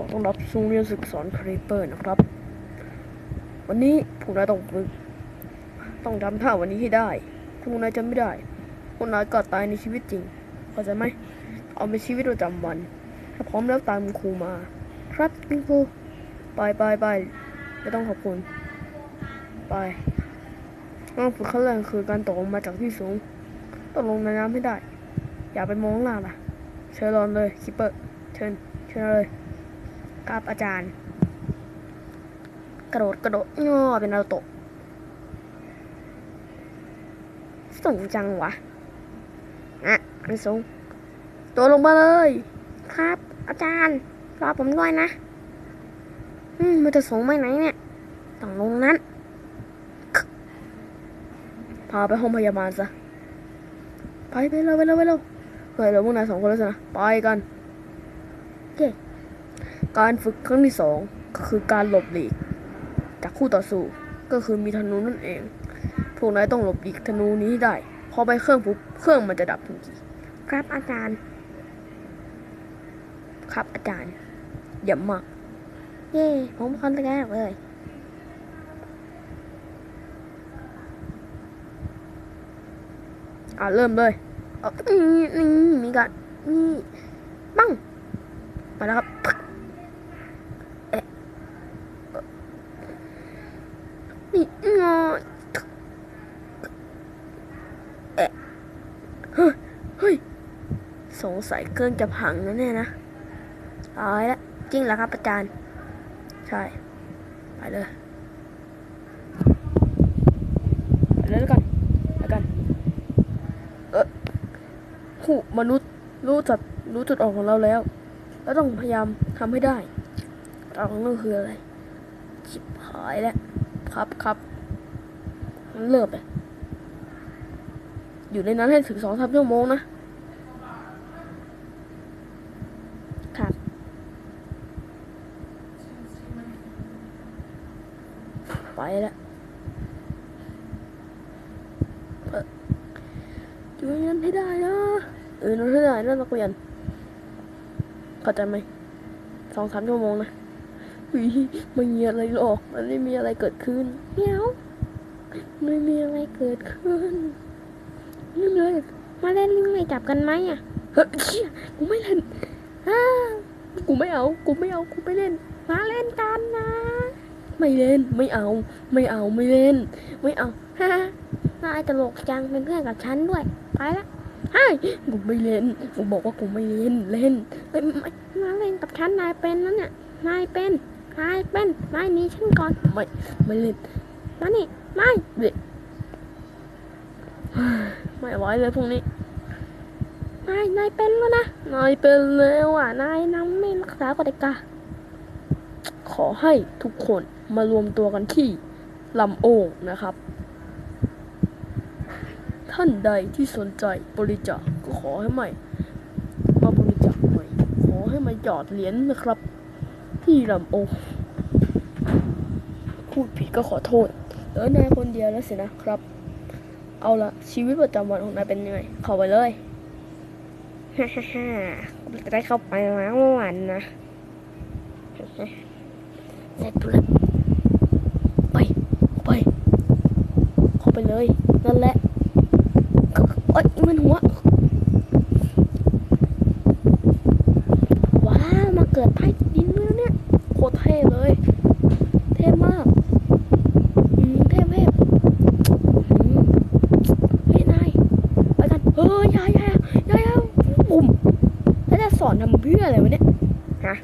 อต้อนรับสู่เรียนศึกสอนครีเปอร์นะครับ วันนี้พวกนายต้องฝึกต้องจำท่าวันนี้ให้ได้ถ้าพวกนายจำไม่ได้พวกนายก็ตายในชีวิตจริงเข้าใจไหมเอาเป็นชีวิตประจำวัน ถ้าพร้อมแล้วตามคุณครูมา ครับคุณครูไปไปไปไม่ต้องขอบคุณ ไปงานฝึกขั้นแรกคือการตกลงมาจากที่สูงต้องลงในน้ำให้ได้ อย่าไปมองข้างล่างล่ะ เชิญรอนเลยคิปเปอร์ เชิญ เชิญเลย ครับอาจารย์ กระโดดกระโดดงอเป็นนารูโตะส่งจังวะอะอันสูงตัวลงมาเลย ครับ อาจารย์รอผมด้วยนะ อืมมันจะสูงไปไหนเนี่ยต้องลงนั้น พาไปห้องพยาบาลซะ ไปไปเร็วไปเร็วไปเร็วเฮ้ยเดี๋ยวพวกนายสองคนแล้วสินะ ไปกันเย้ การฝึกครั้งที่สองก็คือการหลบหลีก จากคู่ต่อสู้ก็คือมีธนูนั่นเอง พวกนายต้องหลบหลีกธนูนี้ให้ได้ พอไปเครื่องปุ๊บเครื่องมันจะดับทันทีครับอาจารย์ ครับอาจารย์เยี่ยมมากเย่ผมพร้อมแรกเลยอ่าเริ่มเลยเอานี่นี่มีกันนี่ปังมาแล้วครับ เอ๊ะ งอเอ๊ะเฮ้ยเฮ้ย สงสัยเครื่องจะพังนะเนี่ยนะตายแล้วจริงเหรอครับอาจารย์ ใช่ ไปเลย ไปเลยแล้วกันแล้วกัน เออหูมนุษย์รู้จัดรู้จุดออนของเราแล้ว แล้วต้องพยายามทำให้ได้เราของเราคืออะไร ชิบหายแล้ว ครับครับมันเลิกเลยอยู่ในนั้นให้ถึงสองสามชั่วโมงนะ ครับ ไปแล้วอยู่ในนั้นให้ได้นะเออนั้นให้ได้นะนักเรียนเข้าใจไหมสองสามชั่วโมงนะ วิไม่มีอะไรหรอก มันไม่มีอะไรเกิดขึ้นเมียวไม่มีอะไรเกิดขึ้นไม่มีอะไรมาเล่นลิงไม่จับกันไหมอะเฮ้ยเชี่ยกูไม่เล่นอ้ากูไม่เอา กูไม่เอา กูไม่เล่น มาเล่นกันนะ ไม่เล่น ไม่เอา ไม่เอา ไม่เล่น ไม่เอาฮ่านายตลกจังเป็นเพื่อนกับฉันด้วย ไปละเฮ้ยกูไม่เล่น กูบอกว่ากูไม่เล่น เล่นเอ้ยไม่มาเล่นกับฉันนายเป็นนะเนี่ยนายเป็น นายเป็นนายหนีฉันก่อนไม่ไม่เล่นมานี่ไม่เด็ไม่ไหวเลยพวกนี้นายนายเป็นแล้วนะนายเป็นแล้วอะนายนำไม่รักษากฎกาขอให้ทุกคนมารวมตัวกันที่ลำโอ่งนะครับ ท่านใดที่สนใจบริจาคก็ขอให้ใหม่มาบริจาคหน่อยขอให้มาหยอดเหรียญนะครับ ที่ลำโอพูดผิดก็ขอโทษเหลือนายคนเดียวแล้วสินะครับ เอาละชีวิตประจำวันของนายเป็นยังไงเข้าไปเลยฮ่าฮ่าฮ่าจะได้เข้าไปแล้วเมื่อวานนะเสร็จแล้วไปไปเข้าไปเลย นั่นแหละโอ๊ยมันหัวว้ามาเกิดใต้ เท่เลย เท่มากอืมเท่เท่เฮ้ยนายไปกันเฮ้ยยายยายยายยายปุ่มแล้วจะสอนทำเพื่ออะไรวะเนี่ยฮะ